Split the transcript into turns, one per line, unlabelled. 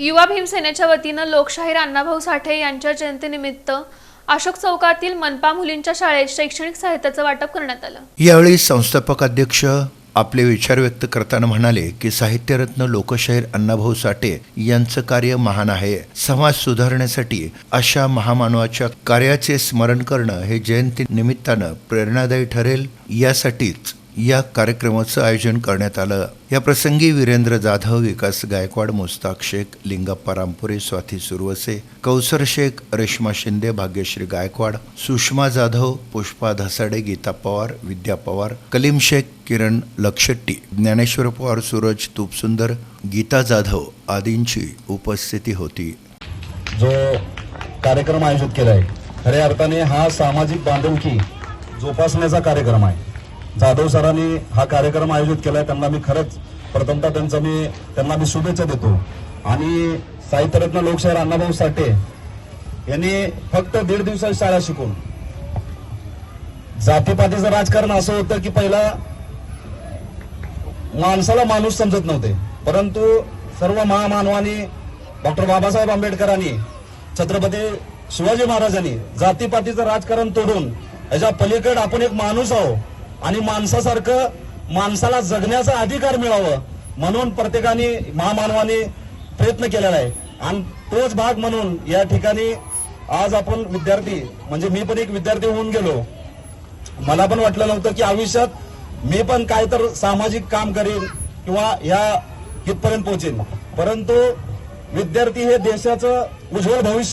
युवा भीमसेनेच्या वतीनं लोकशाहीर अण्णाभाऊ साठे यांच्या जयंतीनिमित्त अशोक चौकातील मनपा मुलींच्या शाळेत शैक्षणिक साहित्याचं वाटप करण्यात आलं.
यावेळी संस्थापक अध्यक्ष आपले विचार व्यक्त करताना म्हणाले की साहित्यरत्न लोकशाहीर अण्णाभाऊ साठे यांचं कार्य महान आहे. समाज सुधारण्यासाठी अशा महामानवाच्या कार्याचे स्मरण करणं हे जयंती निमित्तानं प्रेरणादायी ठरेल यासाठीच या कार्यक्रमाचं आयोजन करण्यात आलं. या प्रसंगी वीरेंद्र जाधव विकास गायकवाड मुस्ताक शेख लिंगप्पा रामपुरे स्वाती सुरवसे कौसर शेख रेश्मा शिंदे भाग्यश्री गायकवाड सुषमा जाधव पुष्पा धसाडे गीता पवार विद्या पवार कलीम शेख किरण लक्षट्टी ज्ञानेश्वर पवार सूरज तुपसुंदर गीता जाधव आदींची उपस्थिती होती.
जो कार्यक्रम आयोजित केला आहे खऱ्या अर्थाने हा सामाजिक बांधिलकी जोपासण्याचा कार्यक्रम आहे. जाधव सरांनी हा कार्यक्रम आयोजित केलाय. त्यांना मी खरंच प्रथमतः त्यांचा मी त्यांना मी शुभेच्छा देतो. आणि साहित्यरत्न लोकशाहीर अण्णाभाऊ साठे यांनी फक्त दीड दिवसाची शाळा शिकून जातीपातीचं राजकारण असं होतं की पहिला माणसाला माणूस समजत नव्हते. परंतु सर्व महामानवानी डॉक्टर बाबासाहेब आंबेडकरांनी छत्रपती शिवाजी महाराजांनी जातीपातीचं राजकारण तोडून याच्या पलीकडे आपण एक माणूस आहोत. आणि माणसासारखं माणसाला जगण्याचा अधिकार मिळावं म्हणून प्रत्येकाने महामानवाने प्रयत्न केलेला आहे. आणि तोच भाग म्हणून या ठिकाणी आज आपण विद्यार्थी म्हणजे मी पण एक विद्यार्थी होऊन गेलो. मला पण वाटलं नव्हतं की आयुष्यात मी पण काय तर सामाजिक काम करीन किंवा या इथपर्यंत पोहोचेन परंतु विद्यार्थी हे देशाचं उज्ज्वल भविष्य